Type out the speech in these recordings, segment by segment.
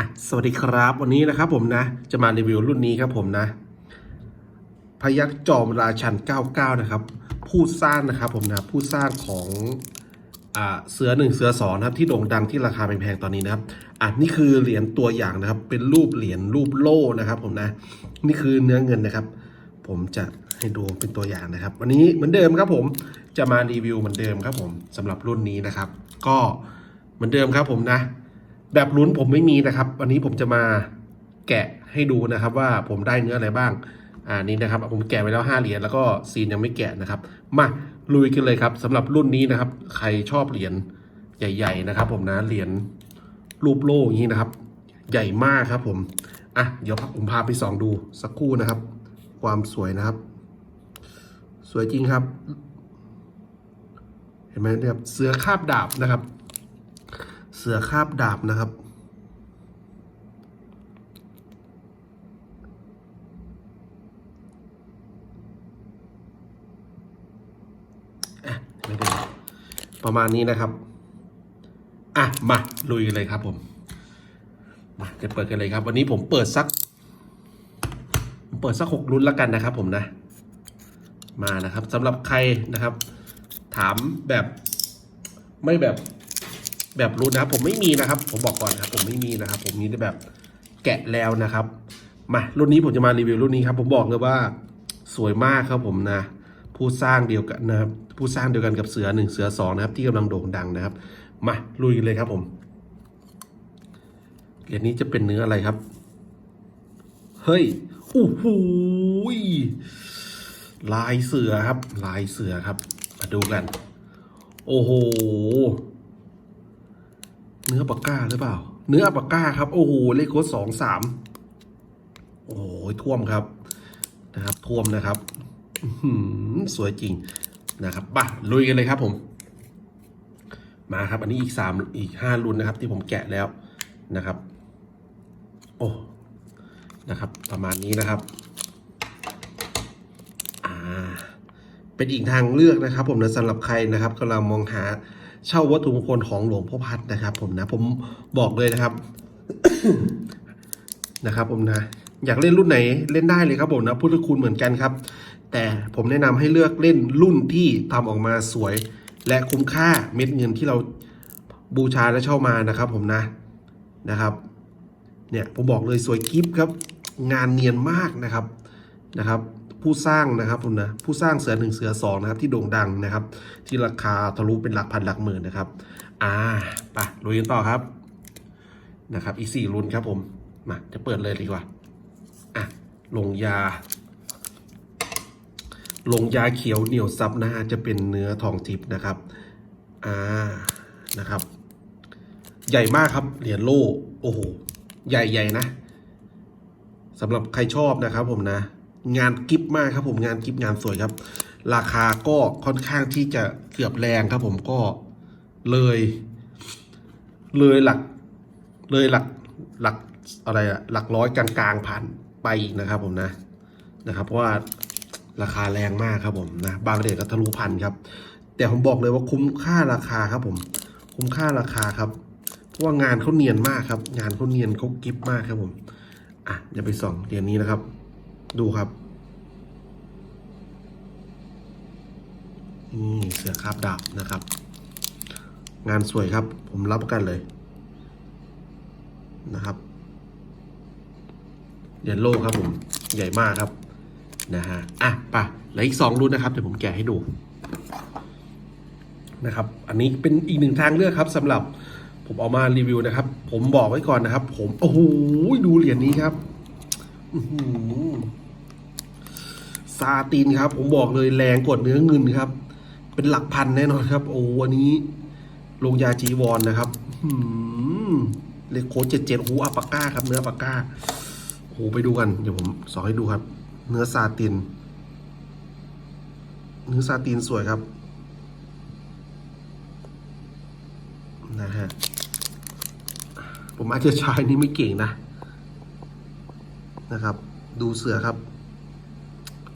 อะสวัสดีครับวันนี้นะครับผมนะ จะมารีวิวรุ่นนี้ครับผมนะ พยักจอมราชัน 99 นะครับ ผู้สร้างนะครับผมนะผู้สร้างของอ่าเสือหนึ่งเสือสองนะครับที่โด่งดังที่ราคาแพงๆตอนนี้นะครับอะนี่คือเหรียญตัวอย่างนะครับ เป็นรูปเหรียญรูปโล่นะครับ ผมนะ นี่คือเนื้อเงินนะครับ ผมจะให้ดูเป็นตัวอย่างนะครับ วันนี้เหมือนเดิมครับ ผมจะมารีวิวเหมือนเดิมครับ ผมสำหรับรุ่นนี้นะครับ ก็เหมือนเดิมครับผมนะ แบบลุ้นผมไม่มีนะครับ วันนี้ผมจะมาแกะให้ดูนะครับ ว่าผมได้เนื้ออะไรบ้าง อ่านี่นะครับ ผมแกะไปแล้ว5เหรียญแล้วก็ซีนยังไม่แกะนะครับ มาลุยกันเลยครับสำหรับรุ่นนี้นะครับ ใครชอบเหรียญใหญ่ ๆ นะครับ ผมนะเหรียญรูปโล่อย่างนี้นะครับ ใหญ่มากครับผมอะเดี๋ยวผมพาไปส่องดูสักครู่นะครับ ความสวยนะครับ สวยจริงครับ เห็นไหมเนี่ยครับเสือคาบดาบนะครับ เสือคาบดาบนะครับ ประมาณนี้นะครับ อะ มา ลุยกันเลยครับผม มาจะเปิดกันเลยครับ วันนี้ผมเปิดสัก เปิดสักหกรุ่นแล้วกันนะครับผมนะ มานะครับสำหรับใครนะครับ ถามแบบไม่แบบ แบบรุ่นนะครับ ผมไม่มีนะครับ ผมบอกก่อนนะครับผมไม่มีนะครับ ผมมีแต่แบบแกะแล้วนะครับ มารุ่นนี้ผมจะมารีวิวรุ่นนี้ครับ ผมบอกเลยว่าสวยมากครับผมนะ ผู้สร้างเดียวกันนะครับ ผู้สร้างเดียวกันกับเสือหนึ่งเสือสองนะครับ ที่กำลังโด่งดังนะครับ มาลุยกันเลยครับผมเหรียญนี้จะเป็นเนื้ออะไรครับ เฮ้ยโอ้โหลายเสือครับ ลายเสือครับ มาดูกัน โอ้โห เนื้อปากก้าหรือเปล่า เนื้อปากก้าครับ โอ้โหเลขโค้ดสองสามโอ้โหท่วมครับนะครับท่วมนะครับสวยจริงนะครับบ่ะลุยกันเลยครับผม มาครับ อันนี้อีกสามอีกห้ารุ่นนะครับ ที่ผมแกะแล้วนะครับ โอ้นะครับ ประมาณนี้นะครับอ่าเป็นอีกทางเลือกนะครับ ผมนะสำหรับใครนะครับกำลังมองหา เช่าวัตถุมงคลของหลวงพ่อพัดนะครับ ผมนะผมบอกเลยนะครับ นะครับ ผมนะ อยากเล่นรุ่นไหนเล่นได้เลยครับผมนะพุทธคุณเหมือนกันครับ แต่ผมแนะนำให้เลือกเล่นรุ่นที่ทำออกมาสวย และคุ้มค่าเม็ดเงินที่เราบูชาและเช่ามานะครับ ผมนะนะครับ เนี่ยผมบอกเลยสวยกิฟครับ งานเนียนมากนะครับนะครับ ผู้สร้างนะครับผมนะผู้สร้างเสือหนึ่งเสือสองนะครับที่โด่งดังนะครับ ที่ราคาทะลุเป็นหลักพันหลักหมื่นนะครับ อ่าไปลุยกันต่อครับนะครับ อีกสี่รุ่นครับผมมาจะเปิดเลยดีกว่าอะลงยา ลงยาเขียวเหนียวซับนะฮะจะเป็นเนื้อทองทิพย์นะครับอ่านะครับ ใหญ่มากครับเหรียญโล่โอ้โหใหญ่ๆนะสำหรับใครชอบนะครับผมนะ งานกิฟมากครับผมงานกิฟงานสวยครับ ราคาก็ค่อนข้างที่จะเกือบแรงครับผมก็เลย เลยหลัก เลยหลักหลักอะไรอะหลักร้อยกลางๆผ่านไปอีกนะครับผมนะนะครับ เพราะว่าราคาแรงมากครับผมนะบางเดชก็ทะลุพันครับ แต่ผมบอกเลยว่าคุ้มค่าราคาครับผม คุ้มค่าราคาครับเพราะว่างานเขาเนียนมากครับ งานเขาเนียนเขากิฟมากครับผมอะอย่าไปส่องเหรียญนี้นะครับ ดูครับนี่เสือคาบดาบนะครับ งานสวยครับ ผมรับประกันเลย นะครับเหรียญโลครับผม ใหญ่มากครับ นะฮะ อะไปเหลืออีกสองรุ่นนะครับ เดี๋ยวผมแกะให้ดู นะครับ อันนี้เป็นอีกหนึ่งทางเลือกครับสำหรับผมเอามารีวิวนะครับ ผมบอกไว้ก่อนนะครับ ผม โอ้โห ดูเหรียญนี้ครับ อื้อหือ ซาตินครับ ผมบอกเลยแรงกว่าเนื้อเงินครับ เป็นหลักพันแน่นอนครับ โอ้วันนี้ ลงยาจีวอนนะครับเลโคเจ็ดเจ็ดหูอัปปาก้าครับ เนื้ออัปปาก้าโอ้ไปดูกัน เดี๋ยวผมสอนให้ดูครับ เนื้อซาติน เนื้อซาตินสวยครับนะฮะผมอาจจะใช้นี่ไม่เก่งนะนะครับ ดูเสือครับ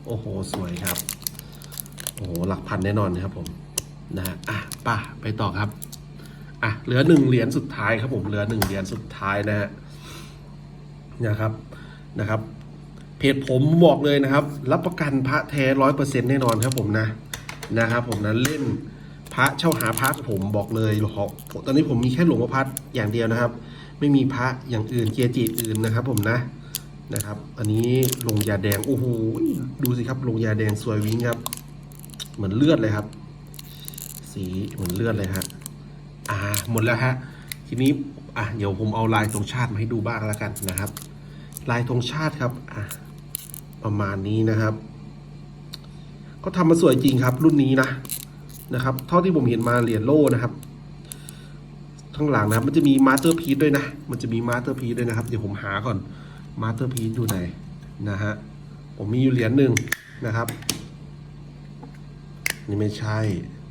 โอ้โห สวยครับ โอ้โห หลักพันแน่นอนนะครับผมนะฮะอะป่ะไปต่อครับ อะ เหลือหนึ่งเหรียญสุดท้ายครับผม เหลือหนึ่งเหรียญสุดท้ายนะฮะนะครับนะครับ เพจผมบอกเลยนะครับ รับประกันพระแท้ร้อยเปอร์เซ็นต์แน่นอนครับผมนะนะครับ ผมนะเล่นพระเช่าหาพระผมบอกเลยหอกตอนนี้ผมมีแค่หลวงพ่อพัดอย่างเดียวนะครับ ไม่มีพระอย่างอื่นเกียรติอื่นนะครับ ผมนะ นะครับ อันนี้ลงยาแดง โอ้โห ดูสิครับ ลงยาแดงสวยวิ่งครับ เหมือนเลือดเลยครับ สีเหมือนเลือดเลยฮะ อ่า หมดแล้วฮะ ทีนี้ อะ เดี๋ยวผมเอาลายธงชาติมาให้ดูบ้างแล้วกันนะครับ ลายธงชาติครับ อะ ประมาณนี้นะครับ ก็ทำมาสวยจริงครับ รุ่นนี้นะ นะครับ เท่าที่ผมเห็นมาเหรียญโล่นะครับข้างหลังนะมันจะมีมาสเตอร์พีซด้วยนะ มันจะมีมาสเตอร์พีซด้วยนะครับ เดี๋ยวผมหาก่อน มาสเตอร์พีซอยู่ไหนนะฮะผมมีอยู่เหรียญหนึ่งนะครับ นี่ไม่ใช่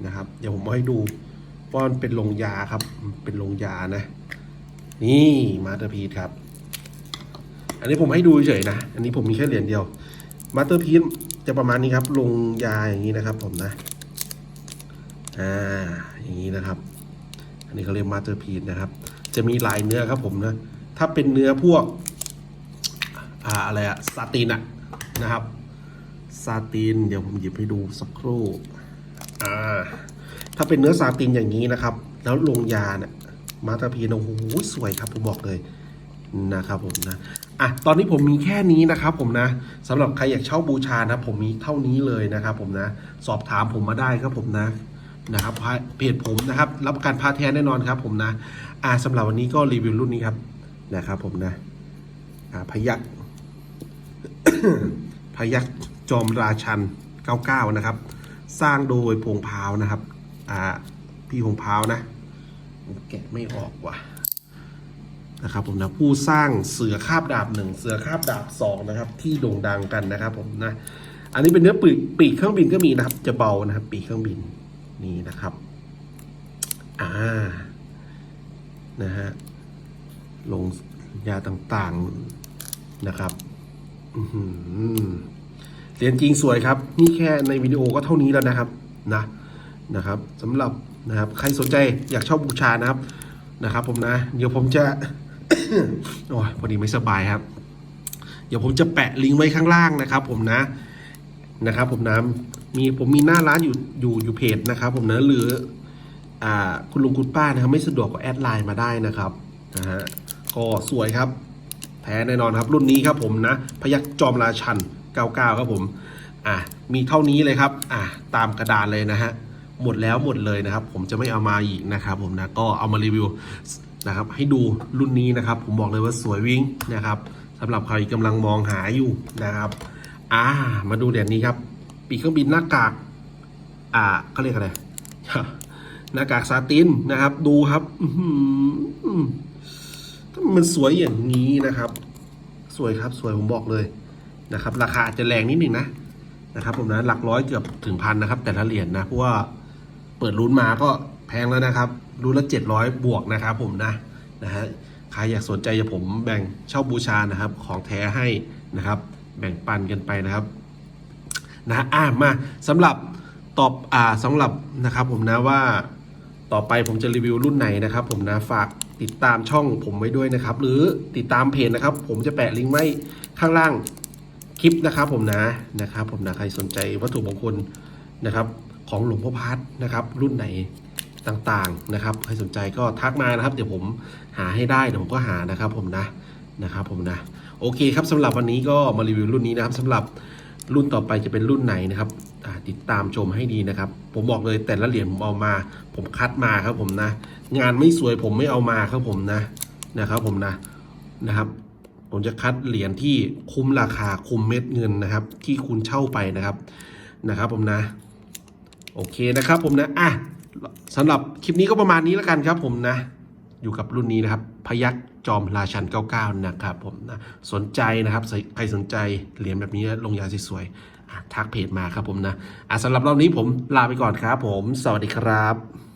นะครับ เดี๋ยวผมเอาให้ดูว่ามันเป็นลงยาครับ เป็นลงยานะ นี่มาสเตอร์พีซครับ อันนี้ผมให้ดูเฉยนะ อันนี้ผมมีแค่เหรียญเดียวมาสเตอร์พีซจะประมาณนี้ครับ ลงยาอย่างนี้นะครับ ผมนะ อ่า อย่างนี้นะครับ อันนี้เขาเรียกมาสเตอร์พีซนะครับ จะมีลายเนื้อครับผมนะ ถ้าเป็นเนื้อพวก อ่าอะไรอะซาตินอะนะครับซาตินเดี๋ยวผมหยิบให้ดูสักครู่อ่าถ้าเป็นเนื้อซาตินอย่างนี้นะครับ แล้วลงยาเนี่ยมาตอร์พีซโอ้โหสวยครับผมบอกเลยนะครับผมนะอะตอนนี้ผมมีแค่นี้นะครับผมนะสำหรับใครอยากเช่าบูชานะ ผมมีเท่านี้เลยนะครับผมนะสอบถามผมมาได้ครับผมนะนะครับเพจผมนะครับ รับการพาแท้แน่นอนครับผมนะอ่าสำหรับวันนี้ก็รีวิวรุ่นนี้ครับนะครับผมนะอ่าพยัก พยักจอมราชัน 99 นะครับ สร้างโดยพงพาวนะครับ อ่า พี่พงพาวนะ แกะไม่ออกว่ะ นะครับผมนะ ผู้สร้างเสือคาบดาบหนึ่ง เสือคาบดาบสองนะครับ ที่โด่งดังกันนะครับผมนะ อันนี้เป็นเนื้อปีกปีกเครื่องบินก็มีนะครับ จะเบานะครับ ปีกเครื่องบิน นี่นะครับ อ่า นะฮะ ลงยาต่างๆนะครับ เหรียญจริงสวยครับ นี่แค่ในวิดีโอก็เท่านี้แล้วนะครับนะนะครับสำหรับนะครับ ใครสนใจอยากช่าบูชานะครับนะครับ ผมนะ เดี๋ยวผมจะโอ้ยพอดีไม่สบายครับ เดี๋ยวผมจะแปะลิงก์ไว้ข้างล่างนะครับ ผมนะนะครับ ผมนะมีผมมีหน้าร้านอยู่อยู่อยู่เพจนะครับ ผมนะหรือ อ่าคุณลุงคุณป้านะครับ ไม่สะดวกก็แอดไลน์มาได้นะครับนะฮะก็สวยครับ แท้แน่นอนครับ รุ่นนี้ครับผมนะพยักจอมราชัน 99 ครับผมอะมีเท่านี้เลยครับอะตามกระดานเลยนะฮะหมดแล้วหมดเลยนะครับ ผมจะไม่เอามาอีกนะครับผมนะก็เอามารีวิวนะครับให้ดูรุ่นนี้นะครับ ผมบอกเลยว่าสวยวิ่งนะครับสำหรับใครกำลังมองหาอยู่นะครับอ่ามาดูเด่นนี้ครับ ปีกเครื่องบินหน้ากากอ่าเขาเรียกอะไรหน้ากากซาตินนะครับ ดูครับอื้อหือทำไมันสวยอย่างนี้นะครับ สวยครับสวยผมบอกเลยนะครับ ราคาอาจจะแรงนิดหนึ่งนะนะครับผมนะหลักร้อยเกือบถึงพันนะครับ แต่ละเหรียญนะเพราะว่าเปิดรุ่นมาก็แพงแล้วนะครับรุ่นละเจ็ดร้อยบวกนะครับผมนะนะฮะใครอยากสนใจจะผมแบ่งเช่าบูชานะครับ ของแท้ให้นะครับ แบ่งปันกันไปนะครับนะฮะอ่ามาสำหรับตอบอ่าสำหรับนะครับผมนะว่า ต่อไปผมจะรีวิวรุ่นไหนนะครับผมนะฝากติดตามช่องผมไว้ด้วยนะครับ หรือติดตามเพจนะครับ ผมจะแปะลิงก์ไว้ข้างล่างคลิปนะครับผมนะนะครับผมนะใครสนใจวัตถุมงคลนะครับ ของหลวงพ่อพัดนะครับ รุ่นไหนต่างๆนะครับ ใครสนใจก็ทักมานะครับ เดี๋ยวผมหาให้ได้เดี๋ยวผมก็หานะครับผมนะนะครับผมนะ โอเคครับสำหรับวันนี้ก็มารีวิวรุ่นนี้นะครับสำหรับ รุ่นต่อไปจะเป็นรุ่นไหนนะครับติดตามชมให้ดีนะครับ ผมบอกเลยแต่ละเหรียญผมเอามา ผมคัดมาครับผมนะ งานไม่สวยผมไม่เอามาครับผมนะนะครับผมนะนะครับ ผมจะคัดเหรียญที่คุ้มราคาคุ้มเม็ดเงินนะครับ ที่คุณเช่าไปนะครับนะครับ ผมนะ โอเคนะครับ ผมนะอะสำหรับคลิปนี้ก็ประมาณนี้แล้วกันครับ ผมนะ อยู่กับรุ่นนี้นะครับ พยัก จอมราชัน 99 นะครับผมนะสนใจนะครับใครสนใจเหรียญแบบนี้ลงยาสวยๆทักเพจมาครับผมนะอะสำหรับรอบนี้ผมลาไปก่อนครับผม สวัสดีครับ